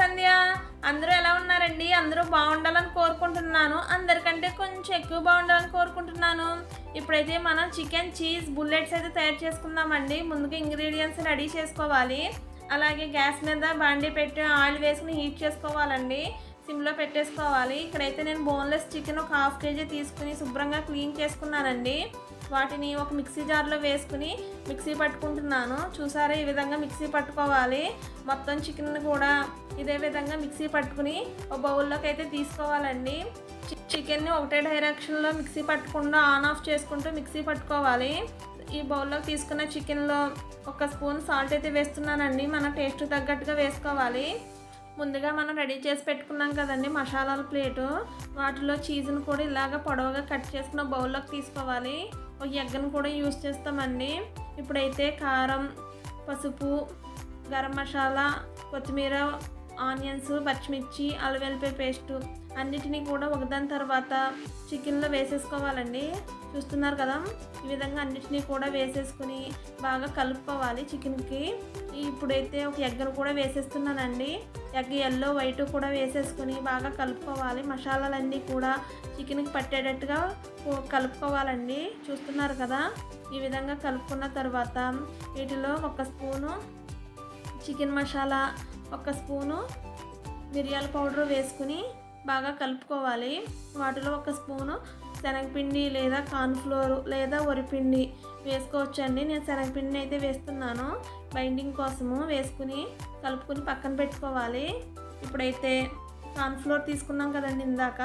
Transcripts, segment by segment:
సంధ్య అందరూ ఎలా ఉన్నారండి? అందరూ బాగుండాలని కోరుకుంటున్నాను. అందరికంటే కొంచెం ఎక్కువ బాగుండాలని కోరుకుంటున్నాను. ఇప్పుడైతే మనం చికెన్ చీజ్ బుల్లెట్స్ అయితే తయారు చేసుకుందామండి. ముందుగా ఇంగ్రీడియంట్స్ రెడీ చేసుకోవాలి. అలాగే గ్యాస్ మీద బాండీ పెట్టి ఆయిల్ వేసుకుని హీట్ చేసుకోవాలండి. సిమ్లో పెట్టేసుకోవాలి. ఇక్కడైతే నేను బోన్లెస్ చికెన్ ఒక హాఫ్ కేజీ తీసుకుని శుభ్రంగా క్లీన్ చేసుకున్నానండి. వాటిని ఒక మిక్సీ జార్లో వేసుకుని మిక్సీ పట్టుకుంటున్నాను. చూసారా? ఈ విధంగా మిక్సీ పట్టుకోవాలి. మొత్తం చికెన్ కూడా ఇదే విధంగా మిక్సీ పట్టుకుని ఒక బౌల్లోకి అయితే తీసుకోవాలండి. చి- చికెన్ని ఒకటే డైరెక్షన్లో మిక్సీ పట్టకుండా ఆన్ ఆఫ్ చేసుకుంటూ మిక్సీ పట్టుకోవాలి. ఈ బౌల్లోకి తీసుకున్న చికెన్లో ఒక స్పూన్ సాల్ట్ అయితే వేస్తున్నానండి. మన టేస్ట్ తగ్గట్టుగా వేసుకోవాలి. ముందుగా మనం రెడీ చేసి పెట్టుకున్నాం కదండి మసాలాల ప్లేటు. వాటిలో చీజ్ని కూడా ఇలాగ పొడవుగా కట్ చేసుకున్న బౌల్లోకి తీసుకోవాలి. ఒక ఎగ్గను కూడా యూజ్ చేస్తామండి. ఇప్పుడైతే కారం పసుపు గరం మసాలా కొత్తిమీర ఆనియన్స్ పచ్చిమిర్చి అల్లం పేస్టు అన్నిటినీ కూడా ఒకదాని తర్వాత చికెన్లో వేసేసుకోవాలండి. చూస్తున్నారు కదా? ఈ విధంగా అన్నిటినీ కూడా వేసేసుకుని బాగా కలుపుకోవాలి చికెన్కి. ఇప్పుడైతే ఒక ఎగ్గను కూడా వేసేస్తున్నానండి. ఎగ్ ఎల్లో వైట్ కూడా వేసేసుకుని బాగా కలుపుకోవాలి. మసాలాలన్నీ కూడా చికెన్కి పట్టేటట్టుగా కలుపుకోవాలండి. చూస్తున్నారు కదా? ఈ విధంగా కలుపుకున్న తర్వాత వీటిలో ఒక స్పూను చికెన్ మసాలా ఒక స్పూను మిరియాల పౌడర్ వేసుకుని బాగా కలుపుకోవాలి. వాటిలో ఒక స్పూను శనగపిండి లేదా కార్న్ఫ్లోర్ లేదా వరిపిండి వేసుకోవచ్చండి. నేను శనగపిండిని అయితే వేస్తున్నాను. బైండింగ్ కోసము వేసుకుని కలుపుకుని పక్కన పెట్టుకోవాలి. ఇప్పుడైతే కార్న్ఫ్లోర్ తీసుకున్నాం కదండి ఇందాక.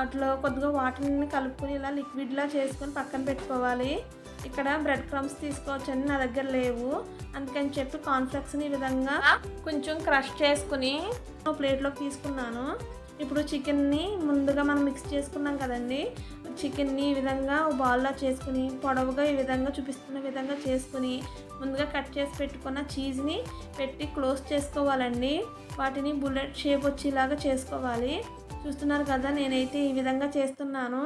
అట్లా కొద్దిగా వాటర్ని కలుపుకుని ఇలా లిక్విడ్లా చేసుకొని పక్కన పెట్టుకోవాలి. ఇక్కడ బ్రెడ్ క్రమ్స్ తీసుకోవచ్చండి నా దగ్గర లేవు. అందుకని చెప్పి కాన్ఫ్లెక్స్ని ఈ విధంగా కొంచెం క్రష్ చేసుకుని ప్లేట్లోకి తీసుకున్నాను. ఇప్పుడు చికెన్ని ముందుగా మనం మిక్స్ చేసుకున్నాం కదండి. చికెన్ని ఈ విధంగా బాల్లా చేసుకుని పొడవుగా ఈ విధంగా చూపిస్తున్న విధంగా చేసుకుని ముందుగా కట్ చేసి పెట్టుకున్న చీజ్ని పెట్టి క్లోజ్ చేసుకోవాలండి. వాటిని బుల్లెట్ షేప్ వచ్చేలాగా చేసుకోవాలి. చూస్తున్నారు కదా నేనైతే ఈ విధంగా చేస్తున్నాను.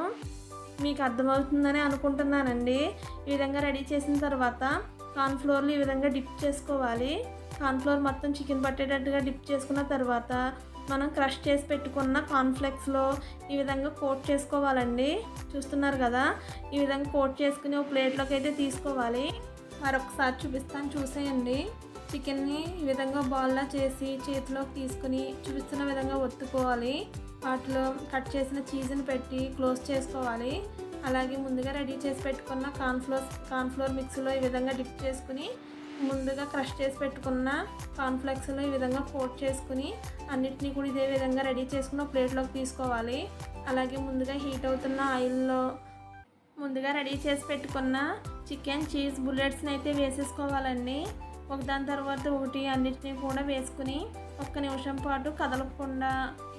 మీకు అర్థమవుతుందని అనుకుంటున్నానండి. ఈ విధంగా రెడీ చేసిన తర్వాత కార్న్ఫ్లోర్లు ఈ విధంగా డిప్ చేసుకోవాలి. కార్న్ఫ్లోర్ మొత్తం చికెన్ పట్టేటట్టుగా డిప్ చేసుకున్న తర్వాత మనం క్రష్ చేసి పెట్టుకున్న కాన్ఫ్లెక్స్లో ఈ విధంగా కోట్ చేసుకోవాలండి. చూస్తున్నారు కదా? ఈ విధంగా కోట్ చేసుకుని ఒక ప్లేట్లోకి అయితే తీసుకోవాలి. మరొకసారి చూపిస్తాను చూసేయండి. చికెన్ని ఈ విధంగా బాల్లా చేసి చేతిలోకి తీసుకుని చూపిస్తున్న విధంగా ఒత్తుకోవాలి. వాటిలో కట్ చేసిన చీజ్ని పెట్టి క్లోజ్ చేసుకోవాలి. అలాగే ముందుగా రెడీ చేసి పెట్టుకున్న కార్న్ఫ్లోర్ కార్న్ఫ్లోర్ మిక్స్లో ఈ విధంగా డిప్ చేసుకుని ముందుగా క్రష్ చేసి పెట్టుకున్న కాన్ఫ్లెక్స్లో ఈ విధంగా కోట్ చేసుకుని అన్నిటినీ కూడా ఇదే విధంగా రెడీ చేసుకుని ప్లేట్లోకి తీసుకోవాలి. అలాగే ముందుగా హీట్ అవుతున్న ఆయిల్లో ముందుగా రెడీ చేసి పెట్టుకున్న చికెన్ చీజ్ బుల్లెట్స్ని అయితే వేసేసుకోవాలండి. ఒక దాని తర్వాత ఒకటి అన్నిటినీ కూడా వేసుకుని ఒక్క నిమిషం పాటు కదలకుండా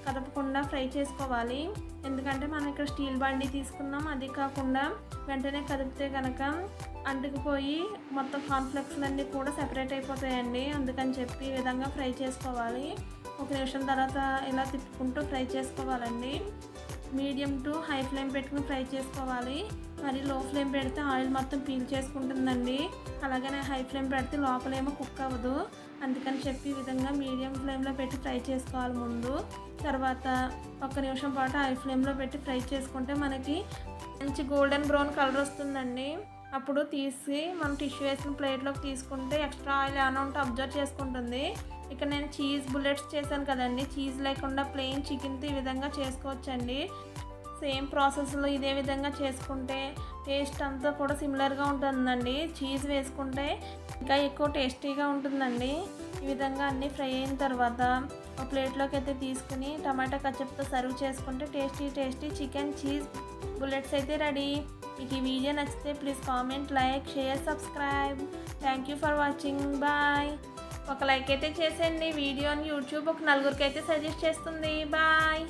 కదపకుండా ఫ్రై చేసుకోవాలి. ఎందుకంటే మనం ఇక్కడ స్టీల్ బండి తీసుకున్నాం. అది కాకుండా వెంటనే కదిపితే కనుక అంటుకుపోయి మొత్తం కాన్ఫ్లెక్స్లు అన్నీ కూడా సెపరేట్ అయిపోతాయండి. అందుకని చెప్పి ఈ విధంగా ఫ్రై చేసుకోవాలి. ఒక నిమిషం తర్వాత ఇలా తిప్పుకుంటూ ఫ్రై చేసుకోవాలండి. మీడియం టు హై ఫ్లేమ్ పెట్టుకుని ఫ్రై చేసుకోవాలి. మరి లో ఫ్లేమ్ పెడితే ఆయిల్ మొత్తం పీల్ చేసుకుంటుందండి. అలాగనే హై ఫ్లేమ్ పెడితే లోపలేమో కుక్ అవ్వదు. అందుకని చెప్పి విధంగా మీడియం ఫ్లేమ్లో పెట్టి ఫ్రై చేసుకోవాలి ముందు. తర్వాత ఒక నిమిషం పాటు హై ఫ్లేమ్లో పెట్టి ఫ్రై చేసుకుంటే మనకి మంచి గోల్డెన్ బ్రౌన్ కలర్ వస్తుందండి. అప్పుడు తీసి మనం టిష్యూ వేసిన ప్లేట్లోకి తీసుకుంటే ఎక్స్ట్రా ఆయిల్ ఏమైనా ఉంటే అబ్జర్వ్ చేసుకుంటుంది. ఇక్కడ నేను చీజ్ బుల్లెట్స్ చేశాను కదండి. చీజ్ లేకుండా ప్లెయిన్ చికెన్తో ఈ విధంగా చేసుకోవచ్చండి. సేమ్ ప్రాసెస్లో ఇదే విధంగా చేసుకుంటే టేస్ట్ అంతా కూడా సిమిలర్గా ఉంటుందండి. చీజ్ వేసుకుంటే ఇంకా ఎక్కువ టేస్టీగా ఉంటుందండి. ఈ విధంగా అన్నీ ఫ్రై అయిన తర్వాత ఒక ప్లేట్లోకి అయితే తీసుకుని టమాటా కచ్చప్తో సర్వ్ చేసుకుంటే tasty tasty chicken cheese bullets అయితే రెడీ. మీకు ఈ వీడియో నచ్చితే please comment like share subscribe thank you for watching bye ఒక లైక్ అయితే చేసేయండి. వీడియోని యూట్యూబ్ ఒక నలుగురికి అయితే సజెస్ట్ చేస్తుంది. బాయ్